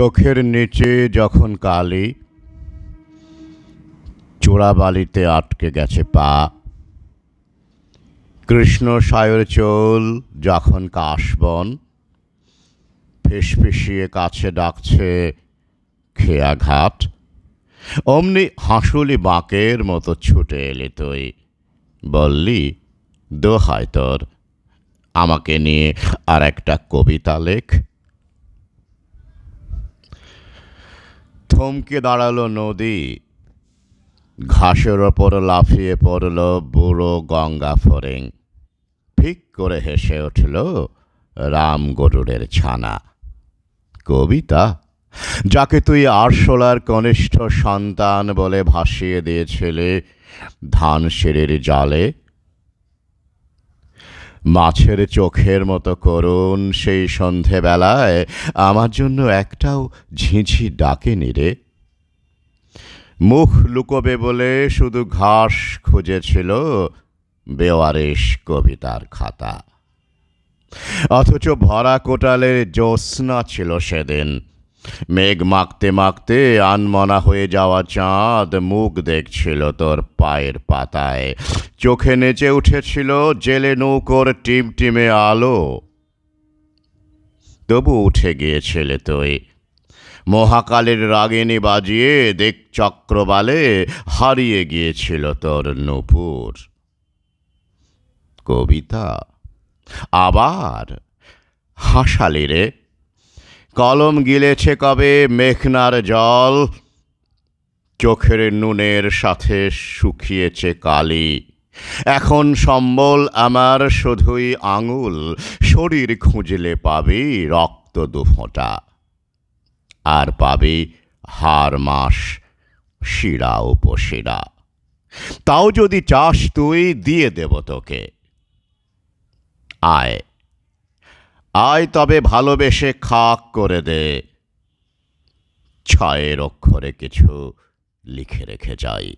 চোখের নিচে যখন কালি চোরাবালিতে আটকে গেছে পা। কৃষ্ণ সায়র চোল যখন কাশবন, ফিসফিসিয়ে কাছে ডাকছে খেয়াঘাট অমনি হাঁসুলি বাঁকের মতো ছুটে এলি তুই। বললি, দোহাই তোর, আমাকে নিয়ে আর একটা কবিতা লেখ। থমকে দাঁড়াল নদী। ঘাসের ওপর লাফিয়ে পড়ল বুড়ো গঙ্গা ফরেং ঠিক করে হেসে উঠল রাম গরুড়ের ছানা। কবিতা, যাকে তুই আরশোলার কনিষ্ঠ সন্তান বলে ভাসিয়ে দিয়েছিলে ধান সেরের জালে মাছের চোখের মতো করুন সেই সন্ধেবেলায়। আমার জন্য একটাও ঝিঁঝি ডাকেনি রে। মুখ লুকোবে বলে শুধু ঘাস খুঁজেছিল বেওয়ারিশ কবিতার খাতা। অথচ ভরা কোটালের জ্যোৎস্না ছিল সেদিন। মেঘ মাখতে মাখতে আনমনা হয়ে যাওয়া চাঁদ মুখ দেখছিল তোর পায়ের পাতায়। চোখে নেচে উঠেছিল জেলে নৌকোর টিমটিমে আলো। তবু উঠে গিয়েছিলে তুই। মহাকালের রাগিনী বাজিয়ে দেখ চক্রবালে হারিয়ে গিয়েছিল তোর নূপুর। কবিতা, আবার হাসালি রে। কলম গিলেছে কবে মেঘনার জল? চোখের নুনের সাথে শুকিয়েছে কালি। এখন সম্বল আমার শুধুই আঙুল, শরীর খুঁজলে পাবি রক্ত দুফোঁটা। আর পাবি হার মাস, শিরা উপশিরা। তাও যদি চাস তুই, দিয়ে দেব তোকে। আয়। আয় তবে ভালোবেসে খাক করে দে। ছায়ের অক্ষরে কিছু লিখে রেখে যাই।